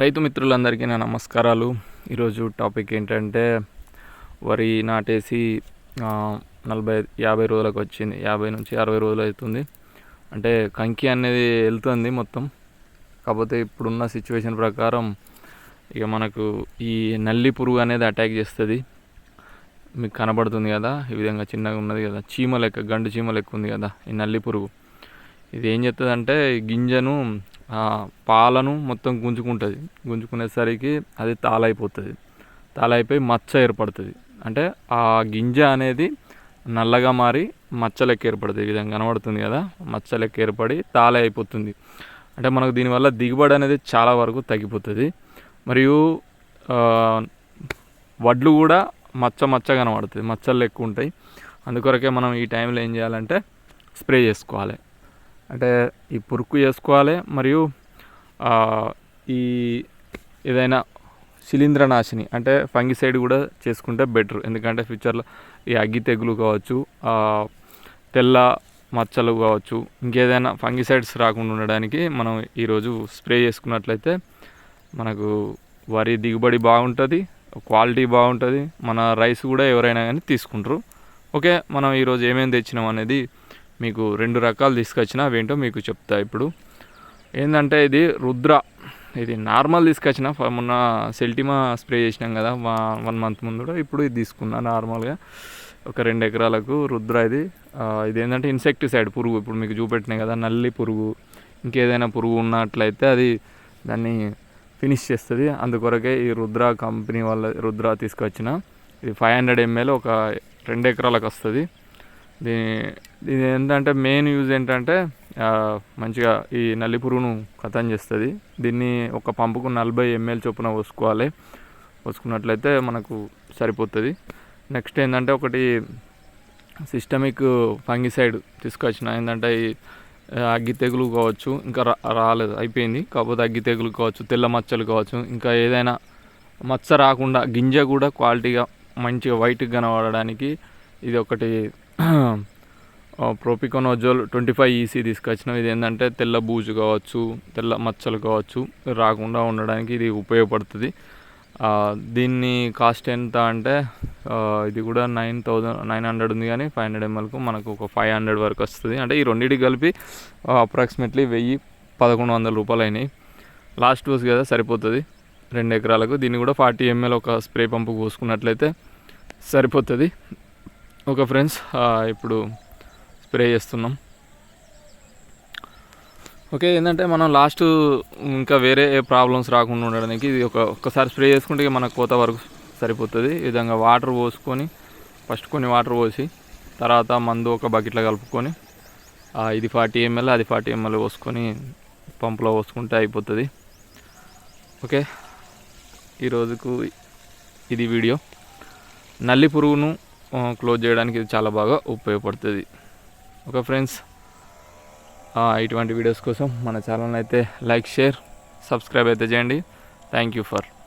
రైతు మిత్రులందరికీ నా నమస్కారాలు. ఈరోజు టాపిక్ ఏంటంటే వరి నాటేసి నలభై యాభై రోజులకు వచ్చింది. యాభై నుంచి అరవై రోజులు అవుతుంది. అంటే కంకి అనేది వెళ్తుంది మొత్తం. కాకపోతే ఇప్పుడున్న సిచ్యువేషన్ ప్రకారం ఇక మనకు ఈ నల్లి పురుగు అనేది అటాక్ చేస్తుంది. మీకు కనబడుతుంది కదా ఈ విధంగా చిన్నగా ఉన్నది కదా. చీమ లెక్క గండు చీమ లెక్క ఉంది కదా ఈ నల్లి పురుగు. ఇది ఏం చేస్తుంది అంటే గింజను పాలను మొత్తం గుంజుకుంటుంది. గుంజుకునేసరికి అది తాళైపోతుంది. తాళైపోయి మచ్చ ఏర్పడుతుంది. అంటే ఆ గింజ అనేది నల్లగా మారి మచ్చ లెక్క ఏర్పడుతుంది. ఈ విధంగా కనబడుతుంది కదా? మచ్చ లెక్క ఏర్పడి తాళ అయిపోతుంది. అంటే మనకు దీనివల్ల దిగుబడి అనేది చాలా వరకు తగ్గిపోతుంది. మరియు వడ్లు కూడా మచ్చ మచ్చ కనబడుతుంది. మచ్చలు ఎక్కువ ఉంటాయి. అందుకొరకే మనం ఈ టైంలో ఏం చేయాలంటే స్ప్రే చేసుకోవాలి. అంటే ఈ పురుకు చేసుకోవాలి మరియు ఈ ఏదైనా శిలీంద్రనాశిని అంటే ఫంగిసైడ్ కూడా చేసుకుంటే బెటర్. ఎందుకంటే ఫ్యూచర్లో ఈ అగ్గి తెగులు కావచ్చు తెల్ల మచ్చలు కావచ్చు ఇంకేదైనా ఫంగిసైడ్స్ రాకుండా ఉండడానికి మనం ఈరోజు స్ప్రే చేసుకున్నట్లయితే మనకు వరి దిగుబడి బాగుంటుంది క్వాలిటీ బాగుంటుంది. మన రైస్ కూడా ఎవరైనా కానీ తీసుకుంటారు. ఓకే మనం ఈరోజు ఏమేమి తెచ్చినాం అనేది మీకు రెండు రకాలు తీసుకొచ్చిన అవేంటో మీకు చెప్తా ఇప్పుడు. ఏంటంటే ఇది రుద్ర. ఇది నార్మల్ తీసుకొచ్చిన మొన్న సెల్టిమా స్ప్రే చేసినాం కదా వన్ మంత్ ముందు ఇప్పుడు ఇది తీసుకున్నా నార్మల్గా. ఒక రెండు ఎకరాలకు రుద్ర ఇది. ఇది ఏంటంటే ఇన్సెక్టిసైడ్ పురుగు ఇప్పుడు మీకు చూపెట్టినాయి కదా నల్లి పురుగు. ఇంకేదైనా పురుగు ఉన్నట్లయితే అది దాన్ని ఫినిష్ చేస్తుంది. అందుకొరకే ఈ రుద్ర కంపెనీ వాళ్ళ రుద్ర తీసుకొచ్చిన. ఇది ఫైవ్ హండ్రెడ్ ఎంఎల్ ఒక రెండు ఎకరాలకు వస్తుంది. ఇది ఏంటంటే మెయిన్ యూజ్ ఏంటంటే మంచిగా ఈ నల్లి పురుగును కథం చేస్తుంది. దీన్ని ఒక పంపుకు నలభై ఎంఎల్ చొప్పున పోసుకోవాలి. పోసుకున్నట్లయితే మనకు సరిపోతుంది. నెక్స్ట్ ఏంటంటే ఒకటి సిస్టమిక్ ఫంగిసైడ్ తీసుకొచ్చిన. ఏంటంటే ఈ అగ్గి తెగులు కావచ్చు ఇంకా రా రాలేదు అయిపోయింది. కాకపోతే అగ్గి తెగులు కావచ్చు తెల్ల మచ్చలు కావచ్చు ఇంకా ఏదైనా మచ్చ రాకుండా గింజ కూడా క్వాలిటీగా మంచిగా వైట్గా కనబడడానికి ఇది ఒకటి ప్రోపికోనోజోల్ ట్వంటీ ఫైవ్ ఈసీ తీసుకొచ్చినాం. ఇది ఏంటంటే తెల్ల బూజు కావచ్చు తెల్ల మచ్చలు కావచ్చు రాకుండా ఉండడానికి ఇది ఉపయోగపడుతుంది. దీన్ని కాస్ట్ ఎంత అంటే ఇది కూడా నైన్ థౌజండ్ నైన్ హండ్రెడ్ ఉంది కానీ ఫైవ్ హండ్రెడ్ ఎంఎల్కు మనకు ఒక ఫైవ్ హండ్రెడ్ వరకు వస్తుంది. అంటే ఈ రెండింటికి కలిపి అప్రాక్సిమేట్లీ వెయ్యి పదకొండు వందల రూపాయలు అయినాయి. లాస్ట్ డోస్ కదా సరిపోతుంది. రెండు ఎకరాలకు దీన్ని కూడా ఫార్టీ ఎంఎల్ ఒక స్ప్రే పంపు పోసుకున్నట్లయితే సరిపోతుంది. ఓకే ఫ్రెండ్స్ ఇప్పుడు స్ప్రే చేస్తున్నాం. ఓకే ఏంటంటే మనం లాస్ట్ ఇంకా వేరే ఏ ప్రాబ్లమ్స్ రాకుండా ఉండడానికి ఇది ఒక ఒక్కసారి స్ప్రే చేసుకుంటే మన కోత వరకు సరిపోతుంది. ఈ విధంగా వాటర్ పోసుకొని ఫస్ట్ కొన్ని వాటర్ పోసి తర్వాత మందు ఒక బకెట్లో కలుపుకొని ఇది ఫార్టీ ఎంఎల్ అది ఫార్టీ ఎంఎల్ పోసుకొని పంపులో పోసుకుంటే అయిపోతుంది. ఓకే ఈరోజుకు ఇది వీడియో. నల్లి పురుగును క్లోజ్ చేయడానికి ఇది చాలా బాగా ఉపయోగపడుతుంది. ఓకే ఫ్రెండ్స్ ఆ, ఇటువంటి వీడియోస్ కోసం మన ఛానల్ అయితే లైక్ షేర్ సబ్స్క్రైబ్ అయితే చేయండి. Thank you for